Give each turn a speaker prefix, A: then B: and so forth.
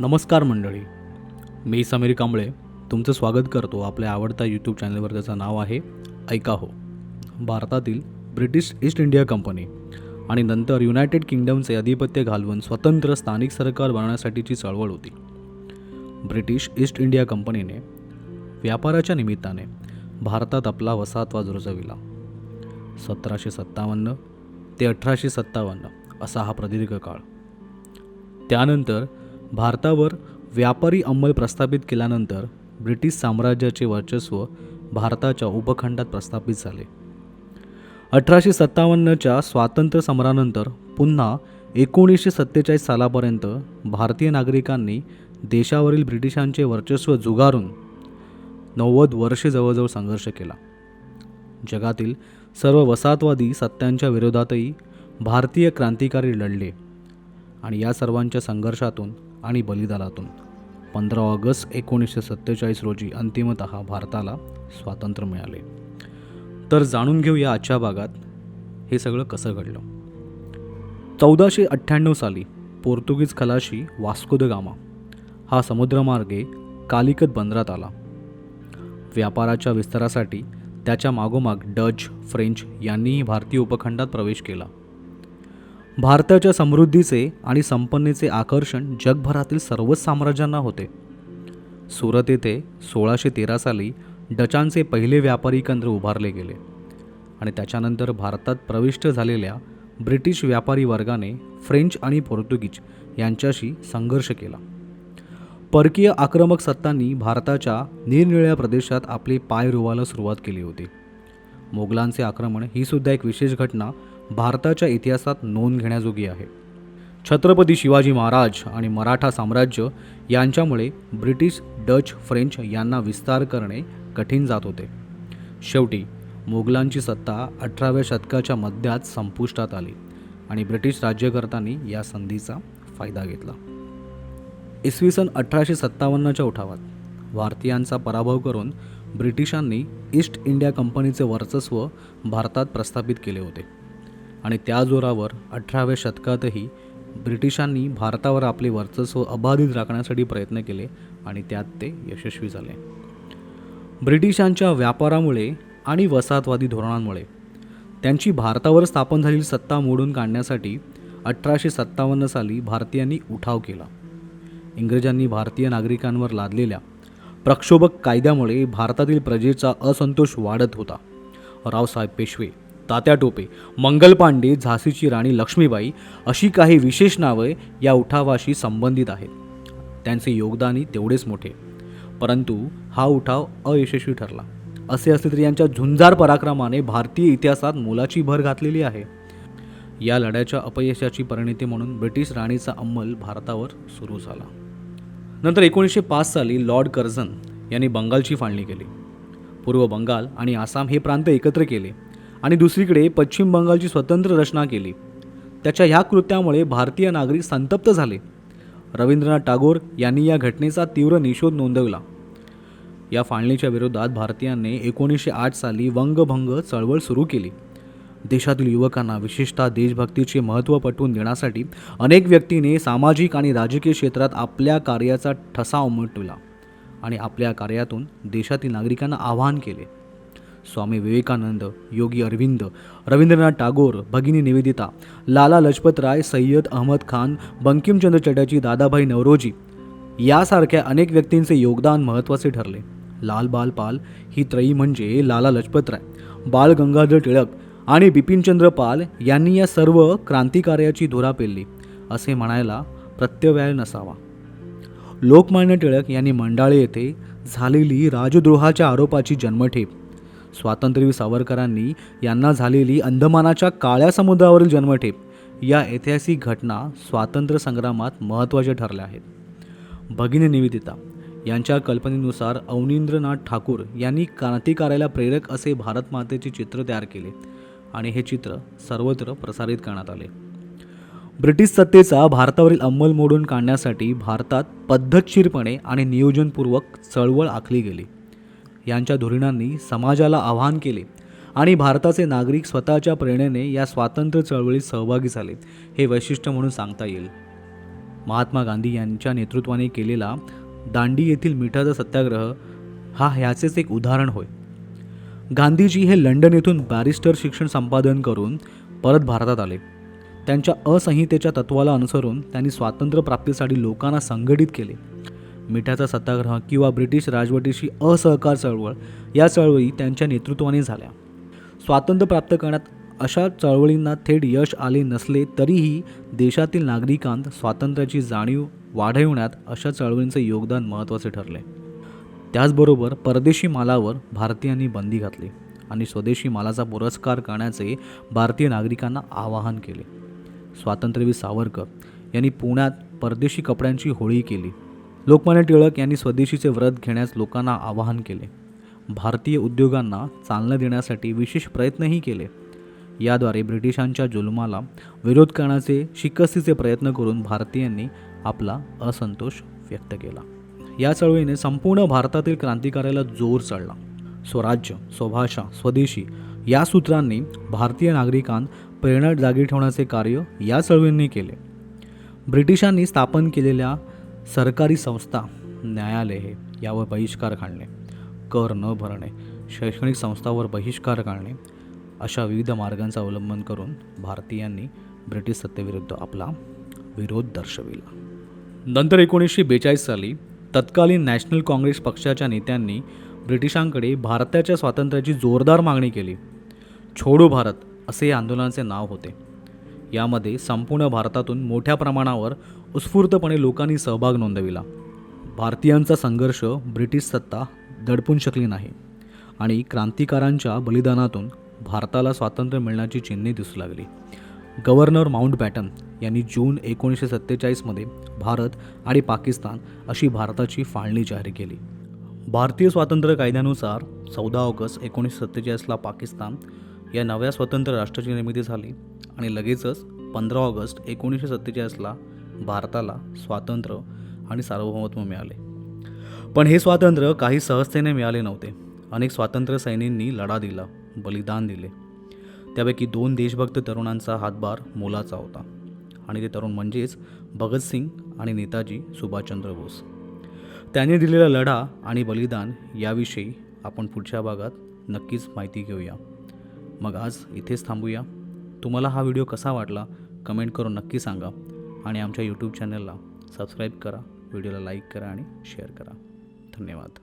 A: नमस्कार मंडळी. मी समीर कांबळे. तुमचं स्वागत करतो आपल्या आवडत्या यूट्यूब चॅनलवर त्याचं नाव आहे ऐका हो. भारतातील ब्रिटिश ईस्ट इंडिया कंपनी आणि नंतर युनायटेड किंगडमचे अधिपत्य घालवून स्वतंत्र स्थानिक सरकार बनवण्यासाठीची चळवळ होती. ब्रिटिश ईस्ट इंडिया कंपनीने व्यापाराच्या निमित्ताने भारतात आपला वसाहतवाद रुजविला. सतराशे सत्तावन्न ते अठराशे सत्तावन्न असा हा प्रदीर्घ काळ त्यानंतर भारतावर व्यापारी अंमल प्रस्थापित केल्यानंतर ब्रिटिश साम्राज्याचे वर्चस्व भारताच्या उपखंडात प्रस्थापित झाले. अठराशे सत्तावन्नच्या स्वातंत्र्य समरानंतर पुन्हा एकोणीसशे सत्तेचाळीस सालापर्यंत भारतीय नागरिकांनी देशावरील ब्रिटिशांचे वर्चस्व जुगारून नव्वद वर्षे जवळजवळ संघर्ष केला. जगातील सर्व वसाहतवादी सत्यांच्या विरोधातही भारतीय क्रांतिकारी लढले आणि या सर्वांच्या संघर्षातून आणि बलिदानातून. पंधरा ऑगस्ट एकोणीसशे सत्तेचाळीस रोजी अंतिमत भारताला स्वातंत्र्य मिळाले. तर जाणून घेऊया आजच्या भागात हे सगळं कसं घडलं. चौदाशे अठ्ठ्याण्णव साली पोर्तुगीज खलाशी वास्को द गामा हा समुद्रमार्गे कालिकत बंदरात आला. व्यापाराच्या विस्तारासाठी त्याच्या मागोमाग डच फ्रेंच यांनीही भारतीय उपखंडात प्रवेश केला. भारताच्या समृद्धीचे आणि संपन्नेचे आकर्षण जगभरातील सर्वच साम्राज्यांना होते. सुरत येथे सोळाशे तेरा साली डचांचे पहिले व्यापारी केंद्र उभारले गेले आणि त्याच्यानंतर भारतात प्रविष्ट झालेल्या ब्रिटिश व्यापारी वर्गाने फ्रेंच आणि पोर्तुगीज यांच्याशी संघर्ष केला. परकीय आक्रमक सत्तांनी भारताच्या निरनिळ्या प्रदेशात आपले पाय रोवायला सुरुवात केली होती. मोगलांचे आक्रमण ही सुद्धा एक विशेष घटना भारताच्या इतिहासात नोंद घेण्याजोगी आहे. छत्रपती शिवाजी महाराज आणि मराठा साम्राज्य यांच्यामुळे ब्रिटिश डच फ्रेंच यांना विस्तार करणे कठीण जात होते. शेवटी मोगलांची सत्ता अठराव्या शतकाच्या मध्यात संपुष्टात आली आणि ब्रिटिश राज्यकर्त्यांनी या संधीचा फायदा घेतला. इसवी सन अठराशे सत्तावन्नच्या उठावात भारतीयांचा पराभव करून ब्रिटिशांनी ईस्ट इंडिया कंपनीचे वर्चस्व भारतात प्रस्थापित केले होते. आणि त्या जोरावर अठराव्या शतकातही ब्रिटिशांनी भारतावर आपले वर्चस्व अबाधित राखण्यासाठी प्रयत्न केले आणि त्यात ते यशस्वी झाले. ब्रिटिशांच्या व्यापारामुळे आणि वसाहतवादी धोरणांमुळे त्यांची भारतावर स्थापन झालेली सत्ता मोडून काढण्यासाठी अठराशे सत्तावन्न साली भारतीयांनी उठाव केला. इंग्रजांनी भारतीय नागरिकांवर लादलेल्या प्रक्षोभक कायद्यामुळे भारतातील प्रजेचा असंतोष वाढत होता. रावसाहेब पेशवे तात्या टोपे मंगल पांडे झाशीची राणी लक्ष्मीबाई अशी काही विशेष नावे या उठावाशी संबंधित आहेत. त्यांचे योगदानही तेवढेच मोठे. परंतु हा उठाव अयशस्वी ठरला. असे असले तरी यांच्या झुंजार पराक्रमाने भारतीय इतिहासात मोलाची भर घातलेली आहे. या लढ्याच्या अपयशाची परिणिती म्हणून ब्रिटिश राणीचा अंमल भारतावर सुरू झाला. नंतर एकोणीसशे पाच साली लॉर्ड कर्झन यांनी बंगालची फाळणी केली. पूर्व बंगाल आणि आसाम हे प्रांत एकत्र केले. आणि दुसरीकडे पश्चिम बंगालची स्वतंत्र रचना केली. त्याच्या ह्या कृत्यामुळे भारतीय नागरिक संतप्त झाले. रवींद्रनाथ टागोर यांनी या घटनेचा तीव्र निषेध नोंदवला. या फाळणीच्या विरोधात भारतीयांनी एकोणीसशे आठ साली वंगभंग चळवळ सुरू केली. देशातील युवकांना विशेषतः देशभक्तीचे महत्त्व पटवून देण्यासाठी अनेक व्यक्तीने सामाजिक आणि राजकीय क्षेत्रात आपल्या कार्याचा ठसा उमटविला आणि आपल्या कार्यातून देशातील नागरिकांना आवाहन केले. स्वामी विवेकानंद योगी अरविंद रवींद्रनाथ टागोर भगिनी निवेदिता लाला लजपतराय सय्यद अहमद खान बंकिमचंद्र चटर्जी दादाभाई नवरोजी यासारख्या अनेक व्यक्तींचे योगदान महत्त्वाचे ठरले. लाल बाल पाल ही त्रयी म्हणजे लाला लजपतराय बाळ गंगाधर टिळक आणि बिपिनचंद्र पाल यांनी या सर्व क्रांतिकार्याची धुरा पेलली असे म्हणायला प्रत्यव्याय नसावा. लोकमान्य टिळक यांनी मंडाळे येथे झालेली राजद्रोहाच्या आरोपाची जन्मठेप स्वातंत्र्यवीर सावरकरांनी यांना झालेली अंदमानाच्या काळ्या समुद्रावरील जन्मठेप या ऐतिहासिक घटना स्वातंत्र्य संग्रामात महत्त्वाच्या ठरल्या आहेत. भगिनी निवेदिता यांच्या कल्पनेनुसार अवनींद्रनाथ ठाकूर यांनी क्रांतिकार्याला प्रेरक असे भारत मातेचे चित्र तयार केले आणि हे चित्र सर्वत्र प्रसारित करण्यात आले. ब्रिटिश सत्तेचा भारतावरील अंमल मोडून काढण्यासाठी भारतात पद्धतशीरपणे आणि नियोजनपूर्वक चळवळ आखली गेली. यांच्या धोरणांनी समाजाला आवाहन केले आणि भारताचे नागरिक स्वतःच्या प्रेरणेने या स्वातंत्र्य चळवळीत सहभागी झाले हे वैशिष्ट्य म्हणून सांगता येईल. महात्मा गांधी यांच्या नेतृत्वाने केलेला दांडी येथील मिठाचा सत्याग्रह हा ह्याचेच एक उदाहरण होय. गांधीजी हे लंडन येथून बॅरिस्टर शिक्षण संपादन करून परत भारतात आले. त्यांच्या असंहितेच्या तत्वाला अनुसरून त्यांनी स्वातंत्र्य प्राप्तीसाठी लोकांना संघटित केले. मिठाचा सत्याग्रह किंवा ब्रिटिश राजवटीशी असहकार चळवळ या चळवळी त्यांच्या नेतृत्वाने झाल्या. स्वातंत्र्य प्राप्त करण्यात अशा चळवळींना थेट यश आले नसले तरीही देशातील नागरिकांत स्वातंत्र्याची जाणीव वाढविण्यात अशा चळवळींचे योगदान महत्त्वाचे ठरले. त्याचबरोबर परदेशी मालावर भारतीयांनी बंदी घातली आणि स्वदेशी मालाचा पुरस्कार करण्याचे भारतीय नागरिकांना आवाहन केले. स्वातंत्र्यवीर सावरकर यांनी पुण्यात परदेशी कपड्यांची होळी केली. लोकमान्य टिळक यांनी स्वदेशीचे व्रत घेण्यास लोकांना आवाहन केले. भारतीय उद्योगांना चालना देण्यासाठी विशेष प्रयत्नही केले. याद्वारे ब्रिटिशांच्या जुलुमाला विरोध करण्याचे शिकस्तीचे प्रयत्न करून भारतीयांनी आपला असंतोष व्यक्त केला. या चळवळीने संपूर्ण भारतातील क्रांतिकार्याला जोर चढला. स्वराज्य स्वभाषा स्वदेशी या सूत्रांनी भारतीय नागरिकांत प्रेरणा जागी ठेवण्याचे कार्य या चळवळींनी केले. ब्रिटिशांनी स्थापन केलेल्या सरकारी संस्था न्यायालये यावर बहिष्कार घालणे कर न भरणे शैक्षणिक संस्थांवर बहिष्कार घालणे अशा विविध मार्गांचा अवलंबन करून भारतीयांनी ब्रिटिश सत्तेविरुद्ध आपला विरोध दर्शविला. नंतर एकोणीसशे बेचाळीस साली तत्कालीन नॅशनल काँग्रेस पक्षाच्या नेत्यांनी ब्रिटिशांकडे भारताच्या स्वातंत्र्याची जोरदार मागणी केली. छोडो भारत असे या आंदोलनाचे नाव होते. यामध्ये संपूर्ण भारतातून मोठ्या प्रमाणावर उत्स्फूर्तपणे लोकांनी सहभाग नोंदविला. भारतीयांचा संघर्ष ब्रिटिश सत्ता दडपून शकली नाही आणि क्रांतिकारांच्या बलिदानातून भारताला स्वातंत्र्य मिळण्याची चिन्हे दिसू लागली. गव्हर्नर माउंट बॅटन यांनी जून एकोणीसशे सत्तेचाळीसमध्ये भारत आणि पाकिस्तान अशी भारताची फाळणी जाहीर केली. भारतीय स्वातंत्र्य कायद्यानुसार चौदा ऑगस्ट एकोणीसशे सत्तेचाळीसला पाकिस्तान या नव्या स्वतंत्र राष्ट्राची निर्मिती झाली. आणि लगेचच पंधरा ऑगस्ट एकोणीसशे सत्तेचाळीसला भारताला स्वातंत्र्य आणि सार्वभौमत्व मिळाले. पण हे स्वातंत्र्य काही सहजतेने मिळाले नव्हते. अनेक स्वातंत्र्य सैनिकांनी लढा दिला बलिदान दिले. त्यापैकी दोन देशभक्त तरुणांचा हातभार मोलाचा होता. आणि ते तरुण म्हणजेच भगतसिंग आणि नेताजी सुभाषचंद्र बोस. त्यांनी दिलेला लढा आणि बलिदान याविषयी आपण पुढच्या भागात नक्कीच माहिती घेऊया. मग आज इथेच थांबूया. तुम्हाला हा व्हिडिओ कसा वाटला कमेंट करून नक्की सांगा. आणि आमच्या यूट्यूब चॅनलला सबस्क्राईब करा व्हिडिओला लाईक करा आणि शेअर करा. धन्यवाद.